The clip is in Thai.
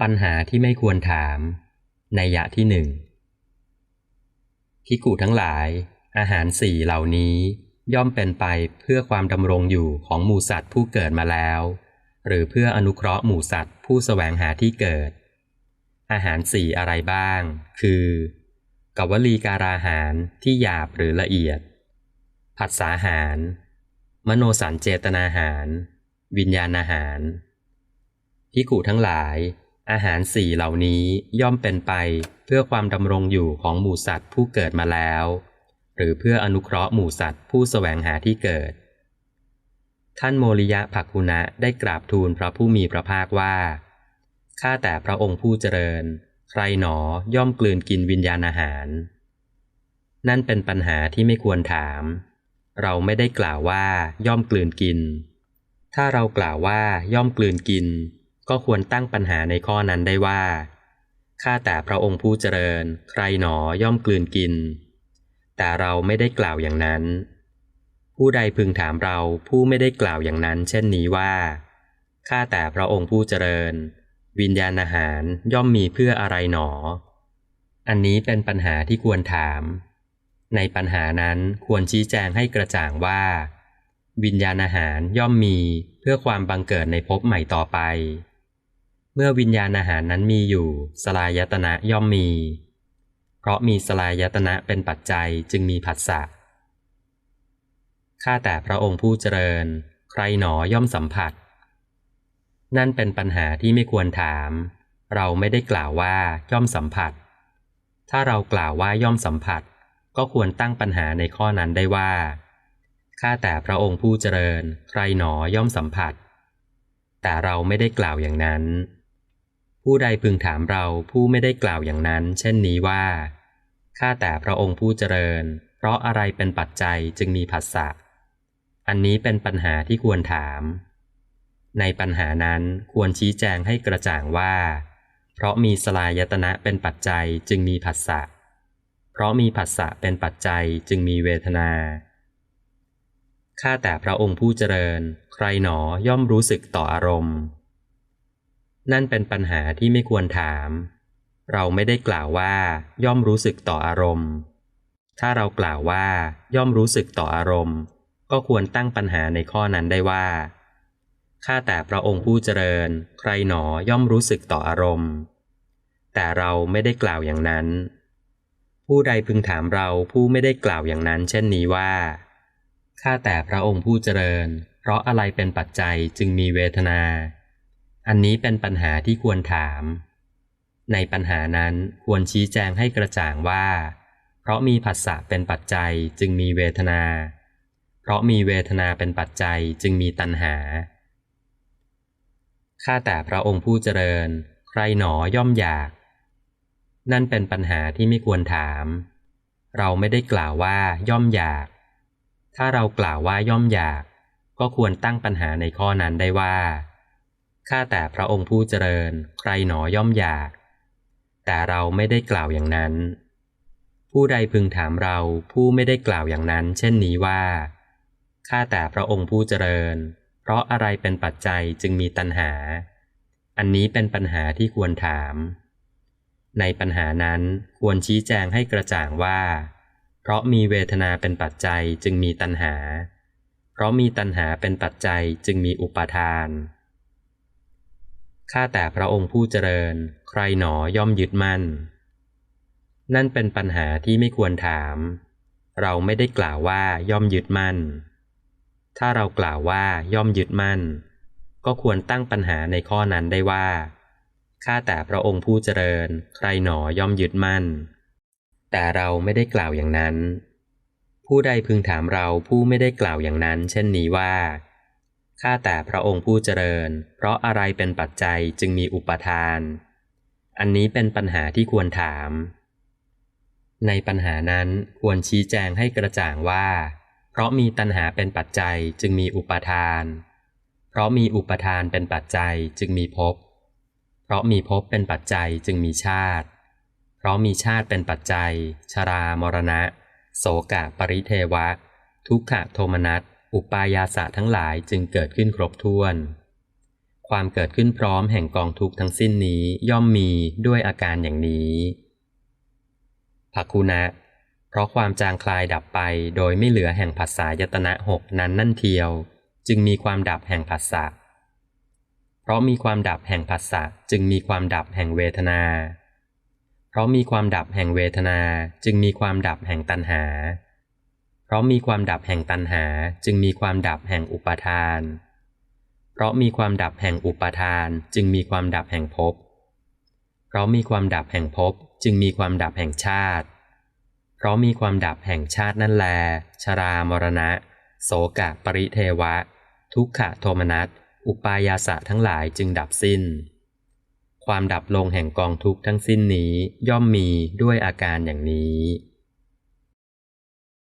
ปัญหาที่ไม่ควรถามในยะที่หนึ่งพิกุทั้งหลาย อาหารสี่เหล่านี้ย่อมเป็นไปเพื่อความดำรงอยู่ของหมูสัตว์ผู้เกิดมาแล้ว หรือเพื่ออนุเคราะห์หมูสัตว์ผู้แสวงหาที่เกิด อาหารสี่อะไรบ้าง คือกวลีการาหารที่หยาบหรือละเอียด ผัสสาหาร มโนสัญเจตนาหาร วิญญาณอาหารพิกุทั้งหลาย อาหารสี่เหล่านี้ย่อมเป็นไปเพื่อความดำรงอยู่ของหมูสัตว์ผู้เกิดมาแล้ว หรือเพื่ออนุเคราะห์หมูสัตว์ผู้แสวงหาที่เกิด ท่านโมริยะภักคุณะได้กราบทูลพระผู้มีพระภาคว่า ข้าแต่พระองค์ผู้เจริญ ใครหนอย่อมกลืนกินวิญญาณอาหาร นั่นเป็นปัญหาที่ไม่ควรถาม เราไม่ได้กล่าวว่าย่อมกลืนกิน ถ้าเรากล่าวว่าย่อมกลืนกิน ก็ควรตั้งปัญหาในข้อนั้นได้ว่า ข้าแต่พระองค์ผู้เจริญ ใครหนอย่อมกลืนกิน แต่เราไม่ได้กล่าวอย่างนั้น ผู้ใดพึงถามเราผู้ไม่ได้กล่าวอย่างนั้น เช่นนี้ว่า ข้าแต่พระองค์ผู้เจริญ วิญญาณอาหารย่อมมีเพื่ออะไรหนอ อันนี้เป็นปัญหาที่ควรถาม ในปัญหานั้นควรชี้แจงให้กระจ่างว่าวิญญาณอาหารย่อมมีเพื่อความบังเกิดในภพใหม่ต่อไป เมื่อวิญญาณอาหารนั้นมีอยู่ สลายตนะย่อมมี เพราะมีสลายตนะเป็นปัจจัยจึงมีผัสสะข้าแต่พระองค์ผู้เจริญ ใครหนอย่อมสัมผัส นั่นเป็นปัญหาที่ไม่ควรถาม เราไม่ได้กล่าวว่าย่อมสัมผัส ถ้าเรากล่าวว่าย่อมสัมผัส ก็ควรตั้งปัญหาในข้อนั้นได้ว่าข้าแต่พระองค์ผู้เจริญ ใครหนอย่อมสัมผัส แต่เราไม่ได้กล่าวอย่างนั้น ผู้ใดพึงถามเราผู้ไม่ได้กล่าวอย่างนั้น เช่นนี้ว่า ข้าแต่พระองค์ผู้เจริญ เพราะอะไรเป็นปัจจัยจึงมีผัสสะ อันนี้เป็นปัญหาที่ควรถาม ในปัญหานั้นควรชี้แจงให้กระจ่างว่า เพราะมีสลายตนะเป็นปัจจัยจึงมีผัสสะ เพราะมีผัสสะเป็นปัจจัยจึงมีเวทนาข้าแต่พระองค์ผู้เจริญ ใครหนอย่อมรู้สึกต่ออารมณ์ นั่นเป็นปัญหาที่ไม่ควรถาม เราไม่ได้กล่าวว่าย่อมรู้สึกต่ออารมณ์ ถ้าเรากล่าวว่าย่อมรู้สึกต่ออารมณ์ ก็ควรตั้งปัญหาในข้อนั้นได้ว่า ข้าแต่พระองค์ผู้เจริญ ใครหนอย่อมรู้สึกต่ออารมณ์ แต่เราไม่ได้กล่าวอย่างนั้น ผู้ใดพึงถามเราผู้ไม่ได้กล่าวอย่างนั้น เช่นนี้ว่า ข้าแต่พระองค์ผู้เจริญ เพราะอะไรเป็นปัจจัยจึงมีเวทนา อันนี้เป็นปัญหาที่ควรถาม ในปัญหานั้นควรชี้แจงให้กระจ่างว่า เพราะมีผัสสะเป็นปัจจัยจึงมีเวทนา เพราะมีเวทนาเป็นปัจจัยจึงมีตัณหา ข้าแต่พระองค์ผู้เจริญ ใครหนอย่อมอยาก นั่นเป็นปัญหาที่ไม่ควรถาม เราไม่ได้กล่าวว่าย่อมอยาก ถ้าเรากล่าวว่าย่อมอยาก ก็ควรตั้งปัญหาในข้อนั้นได้ว่า ข้าแต่พระองค์ผู้เจริญ ใครหนอย่อมอยาก แต่เราไม่ได้กล่าวอย่างนั้น ผู้ใดพึงถามเราผู้ไม่ได้กล่าวอย่างนั้น เช่นนี้ว่า ข้าแต่พระองค์ผู้เจริญ เพราะอะไรเป็นปัจจัยจึงมีตัณหา อันนี้เป็นปัญหาที่ควรถาม ในปัญหานั้นควรชี้แจงให้กระจ่างว่า เพราะมีเวทนาเป็นปัจจัยจึงมีตัณหา เพราะมีตัณหาเป็นปัจจัยจึงมีอุปาทาน ข้าแต่พระองค์ผู้เจริญ ใครหนอย่อมยึดมั่น นั่นเป็นปัญหาที่ไม่ควรถาม เราไม่ได้กล่าวว่าย่อมยึดมั่น ถ้าเรากล่าวว่าย่อมยึดมั่น ก็ควรตั้งปัญหาในข้อนั้นได้ว่า ข้าแต่พระองค์ผู้เจริญ ใครหนอย่อมยึดมั่น แต่เราไม่ได้กล่าวอย่างนั้น ผู้ใดพึงถามเราผู้ไม่ได้กล่าวอย่างนั้น เช่นนี้ว่า ข้าแต่พระองค์ผู้เจริญ เพราะอะไรเป็นปัจจัยจึงมีอุปทาน อันนี้เป็นปัญหาที่ควรถาม ในปัญหานั้นควรชี้แจงให้กระจ่างว่า เพราะมีตัณหาเป็นปัจจัยจึงมีอุปทาน เพราะมีอุปทานเป็นปัจจัยจึงมีภพ เพราะมีภพเป็นปัจจัยจึงมีชาติ เพราะมีชาติเป็นปัจจัย ชรามรณะ โสกะปริเทวะ ทุกขโทมนัส อุปายาสะทั้งหลายจึงเกิดขึ้นครบถ้วน ความเกิดขึ้นพร้อมแห่งกองทุกทั้งสิ้นนี้ย่อมมีด้วยอาการอย่างนี้ภักคุณะเพราะความจางคลายดับไปโดยไม่เหลือแห่งภาษายตนะหกนั้นนั่นเทียว จึงมีความดับแห่งภาษะเพราะมีความดับแห่งภาษะจึงมีความดับแห่งเวทนา เพราะมีความดับแห่งเวทนาจึงมีความดับแห่งตัณหา เพราะมีความดับแห่งตัณหาจึงมีความดับแห่งอุปาทาน เพราะมีความดับแห่งอุปาทานจึงมีความดับแห่งภพ เพราะมีความดับแห่งภพจึงมีความดับแห่งชาติ เพราะมีความดับแห่งชาตินั่นแล ชรามรณะ โสกะปริเทวะ ทุกขะโทมนัส อุปายาสะทั้งหลายจึงดับสิ้น ความดับลงแห่งกองทุกข์ทั้งสิ้นนี้ย่อมมีด้วยอาการอย่างนี้